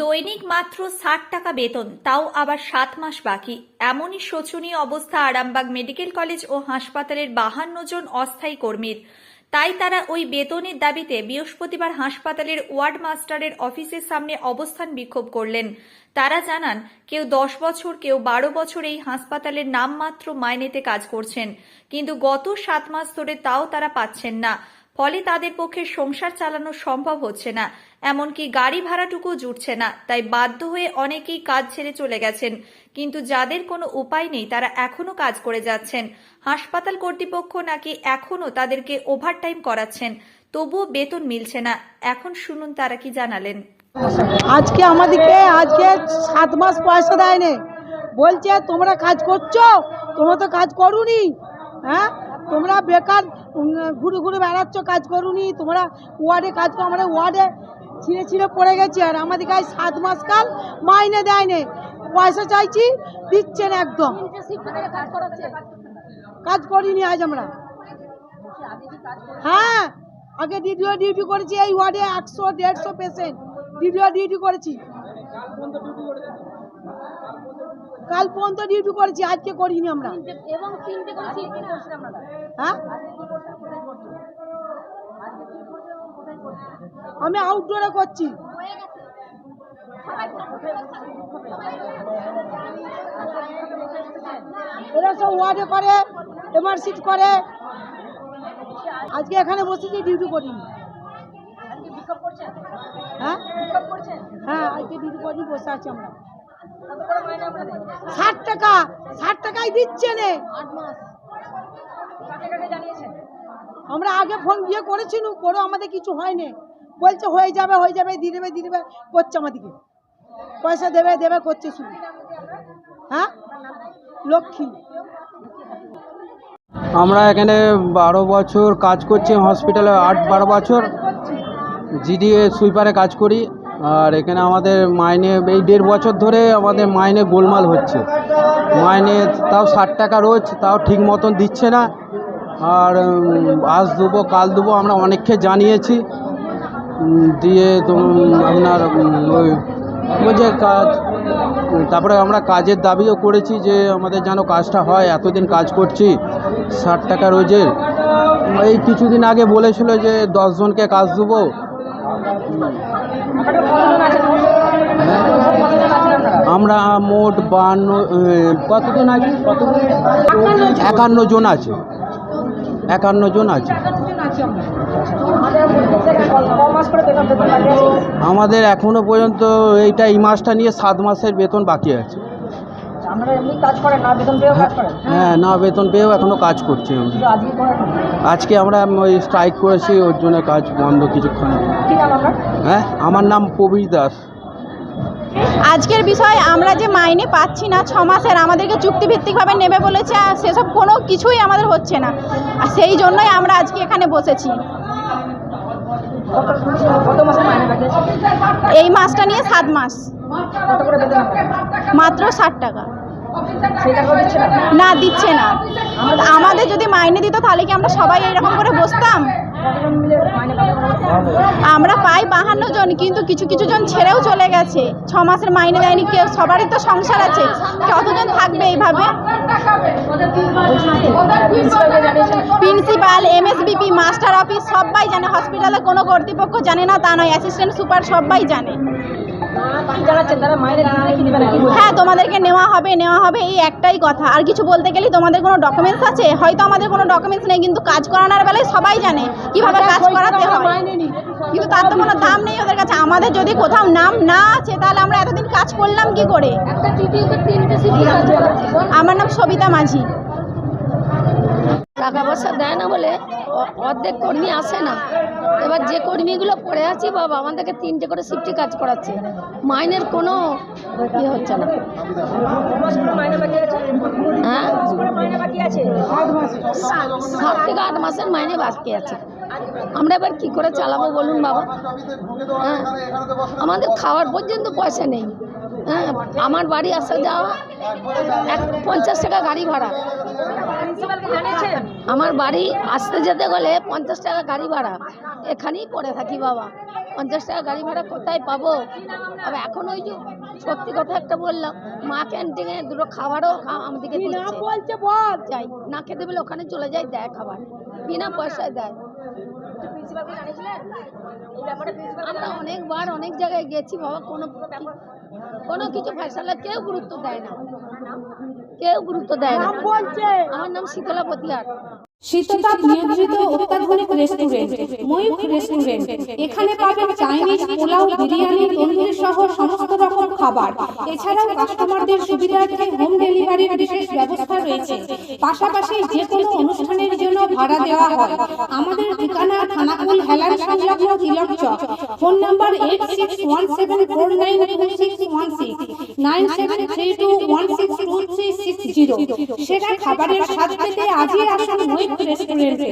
দৈনিক মাত্র ষাট টাকা বেতন, তাও আবার সাত মাস বাকি। এমনই শোচনীয় অবস্থা আরামবাগ মেডিকেল কলেজ ও হাসপাতালের বাহান্ন জন অস্থায়ী কর্মীর। তাই তারা ওই বেতনের দাবিতে বৃহস্পতিবার হাসপাতালের ওয়ার্ড মাস্টারের অফিসের সামনে অবস্থান বিক্ষোভ করলেন। তারা জানান, কেউ দশ বছর, কেউ বারো বছর এই হাসপাতালের নামমাত্র মাইনেতে কাজ করছেন। কিন্তু গত সাত মাস ধরে তাও তারা পাচ্ছেন না। ফলে তাদের পক্ষে সংসার চালানো সম্ভব হচ্ছে না। এমনকি গাড়ি ভাড়াটুকু জুটছে না, তাই বাধ্য হয়ে অনেকেই কাজ ছেড়ে চলে গেছেন। কিন্তু যাদের কোনো উপায় নেই, তারা এখনও কাজ করে যাচ্ছেন। হাসপাতাল কর্তৃপক্ষ নাকি এখনও তাদেরকে ওভারটাইম করাচ্ছেন, তবুও বেতন মিলছে না। এখন শুনুন তারা কি জানালেন। আজকে আমাদেরকে, আজকে সাত মাস পয়সা দেয়নি। বলছে, তোমরা কাজ করছ? তোমরা তো কাজ করুনি। হ্যাঁ? তোমরা বেকার ঘুরে ঘুরে বেড়াচ্ছ, কাজ করুনি, তোমরা ওয়ার্ডে কাজ করো আমরা ওয়ার্ডে ছিঁড়ে ছিঁড়ে পড়ে গেছি, আর আমাদের কাছে সাত মাস কাল মাইনে দেয়নি। পয়সা চাইছি, দিচ্ছে না একদম। কাজ করিনি আজ আমরা। হ্যাঁ আগে ডিডিও ডিউটি করেছি, এই ওয়ার্ডে একশো, দেড়শো পেশেন্ট ডিডিও ডিউটি করেছি। কাল পর্যন্ত ডিউটি করেছি আজকে করিনি আমরা। হ্যাঁ? আমি আউটডোরে করছি। এরা সব ওয়ার্ডে করে এমারসিট করে। আজকে এখানে বসেছি ডিউটি করিনি। হ্যাঁ? হ্যাঁ আজকে ডিউটি করিনি বসে আছি আমরা। ষাট টাকা ষাট টাকাই দিচ্ছে নে। আমরা আগে ফোন দিয়ে করেছি নু করে আমাদের কিছু হয়নি। বলছে হয়ে যাবে হয়ে যাবে দিয়ে দেবে দিয়ে দেবে করছে আমাদেরকে। পয়সা দেবে দেবে করছে শুধু। হ্যাঁ? লক্ষ্মী। আমরা এখানে বারো বছর কাজ করছি হসপিটালে আট বারো বছর। জিডিএ সুইপারে কাজ করি। আর এখানে আমাদের মাইনে, এই দেড় বছর ধরে আমাদের মাইনে গোলমাল হচ্ছে। মাইনে তাও ষাট টাকা রোজ, তাও ঠিক মতন দিচ্ছে না। আর আজ দেবো, কাল দেবো আমরা অনেককে জানিয়েছি। দিয়ে তো আপনার ওই বলছে কাজ, তারপরে আমরা কাজের দাবিও করেছি যে আমাদের যেন কাজটা হয়। এতদিন কাজ করছি, ষাট টাকা রোজের। এই কিছুদিন আগে বলেছিল যে দশজনকে কাজ দেবো। আমরা মোট বান্ন কতজন আছে? একান্ন জন আছে। একান্ন জন আছে। আমাদের এখনও পর্যন্ত এইটা এই মাসটা নিয়ে সাত মাসের বেতন বাকি আছে। আপনারা এমনি কাজ করেন না বেতন পেয়েও কাজ করেন? হ্যাঁ না বেতন পেয়েও এখনও কাজ করছি আমরা কিন্তু আজকে করেন আজকে আমরা ওই স্ট্রাইক করেছি ওর জন্য কাজ বন্ধ কিছুক্ষণ। কি নাম আপনার? হ্যাঁ আমার নাম প্রবীর দাস। আজকের বিষয় আমরা যে মাইনে পাচ্ছি না ছ মাসের আমাদেরকে চুক্তিভিত্তিকভাবে নেবে বলেছে আর সেসব কোনো কিছুই আমাদের হচ্ছে না। আর সেই জন্যই আমরা আজকে এখানে বসেছি। কত কত মাসের মাইনে বাকি এই মাসটা নিয়ে সাত মাস। কত করে বেতন আপনাদের মাত্র ষাট টাকা। না দিচ্ছে না আমাদের যদি মাইনে দিত তাহলে কি আমরা সবাই এরকম করে বসতাম আমরা পাই বাহান্ন জন কিন্তু কিছু কিছু জন ছেড়েও চলে গেছে ছ মাসের মাইনে দেয়নি কেউ সবারই তো সংসার আছে কতজন থাকবে এইভাবে প্রিন্সিপাল এমএসবিপি মাস্টার অফিস সবাই জানে। হসপিটালে কোনো কর্তৃপক্ষ জানে না তা নয়। অ্যাসিস্ট্যান্ট সুপার সবাই জানে? হ্যাঁ তোমাদেরকে নেওয়া হবে নেওয়া হবে এই একটাই কথা। আর কিছু বলতে গেলে তোমাদের কোনো ডকুমেন্টস আছে? হয়তো আমাদের কোনো ডকুমেন্টস নেই কিন্তু কাজ করানোর বেলায় সবাই জানে কীভাবে কাজ করাতে হয়। কিন্তু তার তো কোনো দাম নেই ওদের কাছে। আমাদের যদি কোথাও নাম না আছে তাহলে আমরা এতদিন কাজ করলাম কি করে? আমার নাম সবিতা মাঝি। টাকা পয়সা দেয় না বলে অর্ধেক কর্মী আসে না। এবার যে কর্মীগুলো পড়ে আছি বাবা, আমাদেরকে তিনটে করে শিফটে কাজ করাচ্ছে। মাইনের কোনো ইয়ে হচ্ছে না। হ্যাঁ? সাত থেকে আট মাসের মাইনে বাকি আছে। আমরা এবার কি করে চালাবো বলুন বাবা? হ্যাঁ? আমাদের খাওয়ার পর্যন্ত পয়সা নেই। হ্যাঁ আমার বাড়ি আসা যাওয়া এক পঞ্চাশ টাকা গাড়ি ভাড়া। আমার বাড়ি আসতে যেতে গেলে পঞ্চাশ টাকা গাড়ি ভাড়া। এখানেই পড়ে থাকি বাবা। পঞ্চাশ টাকা গাড়ি ভাড়া কোথায় পাবো? আবার এখন ওই যে সত্যি কথা একটা বললাম মা ক্যান্টিনে দুটো খাবারও আমাদেরকে বলছে বল। যাই না খেতে পেলে ওখানে চলে যায় দেয় খাবার। বিনা পয়সায় দেয়। আমরা অনেকবার অনেক জায়গায় গেছি বাবা কোনো কোনো কিছু ফেসলা কেউ গুরুত্ব দেয় না। কেউ গুরুত্ব দেয় না। বলছে। আমার নাম শীতলা পতিয়ার শীততাপ নিয়ন্ত্রিত অত্যাধুনিক রেস্টুরেন্ট ময়ূখ রেস্টুরেন্ট এখানে পাবেন চাইনিজ পোলাও বিরিয়ানি তন্দুরি সহ সমস্ত রকম খাবার। এছাড়াও কাস্টমারদের সুবিধার্থে হোম ডেলিভারির বিশেষ ব্যবস্থা রয়েছে। পাশাপাশি যে কোনো অনুষ্ঠানের জন্য ভাড়া দেওয়া হয়। আমাদের ঠিকানা থানাকুল হেলান সংলগ্ন Tilak Chak. Phone number eight six one seven four nine two six one seven three two one six two খাবারের স্বাদ পেতে আজই আসুন রেস্টুরেন্টে।